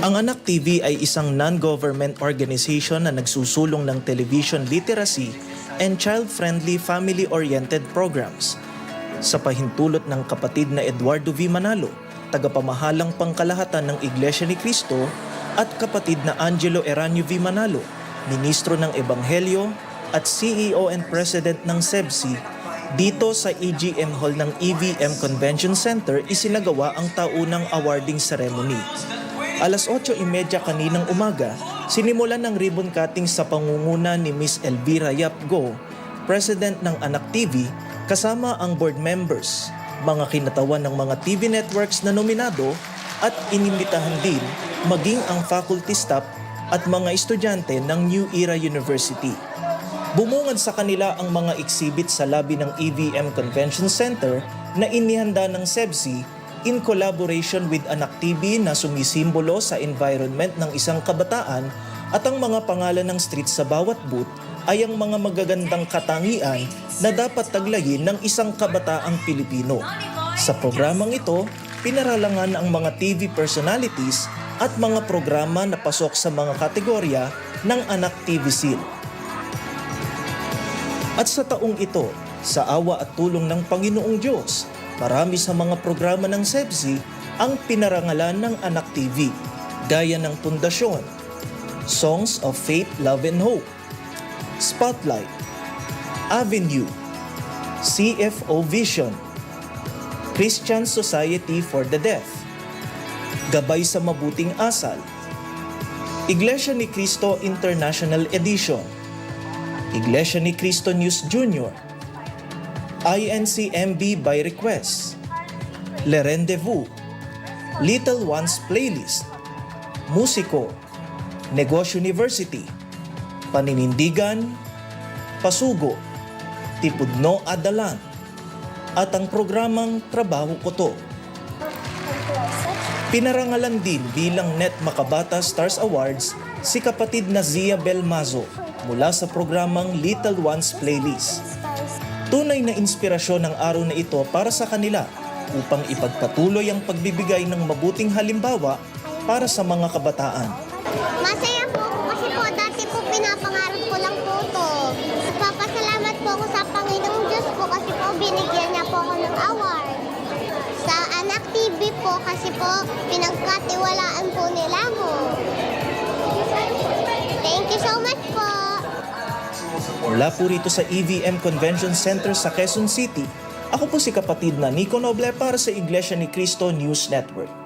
Ang Anak TV ay isang non-government organization na nagsusulong ng television literacy and child-friendly family-oriented programs. Sa pahintulot ng kapatid na Eduardo V. Manalo, tagapamahalang pangkalahatan ng Iglesia ni Cristo at kapatid na Angelo Eranio V. Manalo, ministro ng Ebanghelyo at CEO and President ng SEBSI, dito sa EGM Hall ng EVM Convention Center isinagawa ang taunang awarding ceremony. Alas 8.30 kaninang umaga, sinimulan ng ribbon cutting sa pangunguna ni Miss Elvira Yap Go, President ng Anak TV, kasama ang board members, mga kinatawan ng mga TV networks na nominado at inimbitahan din maging ang faculty staff at mga estudyante ng New Era University. Bumungad sa kanila ang mga exhibit sa labi ng EVM Convention Center na inihanda ng SEBSI in collaboration with Anak TV na sumisimbolo sa environment ng isang kabataan at ang mga pangalan ng street sa bawat booth ay ang mga magagandang katangian na dapat taglayin ng isang kabataang Pilipino. Sa programang ito, pinaralangan ang mga TV personalities at mga programa na pasok sa mga kategorya ng Anak TV Seal. At sa taong ito, sa awa at tulong ng Panginoong Diyos, marami sa mga programa ng SEBSI ang pinarangalan ng Anak TV, gaya ng Pundasyon, Songs of Faith, Love and Hope, Spotlight, Avenue, CFO Vision, Christian Society for the Deaf, Gabay sa Mabuting Asal, Iglesia ni Cristo International Edition, Iglesia ni Cristo News Junior, INCMB by Request, Le Rendezvous, Little Ones Playlist, Musiko, Negosyo University, Paninindigan, Pasugo, Tipudno Adalan, at ang programang Trabaho Ko To. Pinarangalan din bilang Net Makabata Stars Awards si kapatid na Zia Belmazo mula sa programang Little Ones Playlist. Tunay na inspirasyon ng araw na ito para sa kanila upang ipagpatuloy ang pagbibigay ng mabuting halimbawa para sa mga kabataan. Masaya po ako kasi po dati po pinapangarap ko lang po to. Nagpapasalamat po ako sa Panginoong Diyos po kasi po binigyan niya po ako ng award. Sa Anak TV po kasi po pinagkatiwalaan po nila ako. Thank you so much. Mula po rito sa EVM Convention Center sa Quezon City, ako po si kapatid na Nico Noble para sa Iglesia ni Cristo News Network.